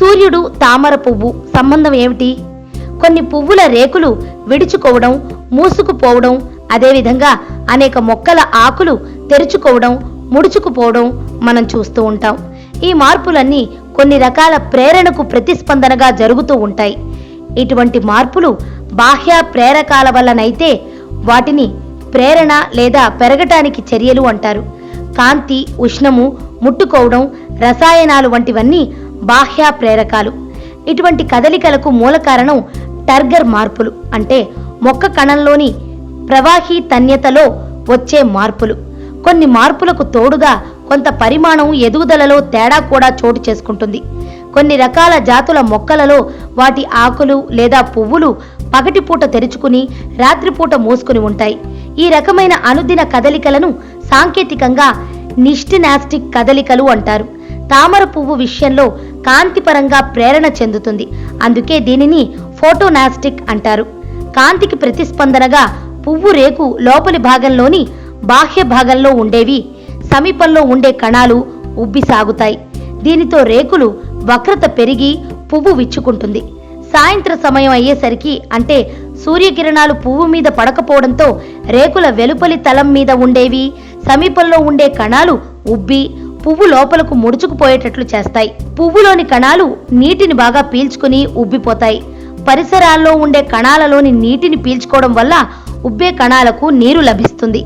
సూర్యుడు తామర పువ్వు. సంబంధం ఏమిటి? కొన్ని పువ్వుల రేకులు విడుచుకోవడం మూసుకుపోవడం అదేవిధంగా అనేక మొక్కల ఆకులు తెరుచుకోవడం ముడుచుకుపోవడం మనం చూస్తూ ఉంటాం. ఈ మార్పులన్నీ కొన్ని రకాల ప్రేరణకు ప్రతిస్పందనగా జరుగుతూ ఉంటాయి. ఇటువంటి మార్పులు బాహ్య ప్రేరకాల వల్లనైతే వాటిని ప్రేరణ లేదా పెరగటానికి చర్యలు అంటారు. కాంతి ఉష్ణము ముట్టుకోవడం రసాయనాలు వంటివన్నీ బాహ్య ప్రేరకాలు. ఇటువంటి కదలికలకు మూల కారణం టర్గర్ మార్పులు. అంటే మొక్క కణంలోని ప్రవాహీ తన్యతలో వచ్చే మార్పులు. కొన్ని మార్పులకు తోడుగా కొంత పరిమాణం ఎదుగుదలలో తేడా కూడా చోటు చేసుకుంటుంది. కొన్ని రకాల జాతుల మొక్కలలో వాటి ఆకులు లేదా పువ్వులు పగటిపూట తెరుచుకుని రాత్రిపూట మూసుకుని ఉంటాయి. ఈ రకమైన అనుదిన కదలికలను సాంకేతికంగా నిష్టినాస్టిక్ కదలికలు అంటారు. తామర పువ్వు విషయంలో కాంతిపరంగా ప్రేరణ చెందుతుంది. అందుకే దీనిని ఫోటోనాస్టిక్ అంటారు. కాంతికి ప్రతిస్పందనగా పువ్వు రేకు లోపలి భాగంలోని బాహ్య భాగంలో ఉండేవి సమీపంలో ఉండే కణాలు ఉబ్బి సాగుతాయి. దీనితో రేకులు వక్రత పెరిగి పువ్వు విచ్చుకుంటుంది. సాయంత్ర సమయం అయ్యేసరికి అంటే సూర్యకిరణాలు పువ్వు మీద పడకపోవడంతో రేకుల వెలుపలి తలం మీద ఉండేవి సమీపంలో ఉండే కణాలు ఉబ్బి పువ్వు లోపలకు ముడుచుకుపోయేటట్లు చేస్తాయి. పువ్వులోని కణాలు నీటిని బాగా పీల్చుకుని ఉబ్బిపోతాయి. పరిసరాల్లో ఉండే కణాలలోని నీటిని పీల్చుకోవడం వల్ల ఉబ్బే కణాలకు నీరు లభిస్తుంది.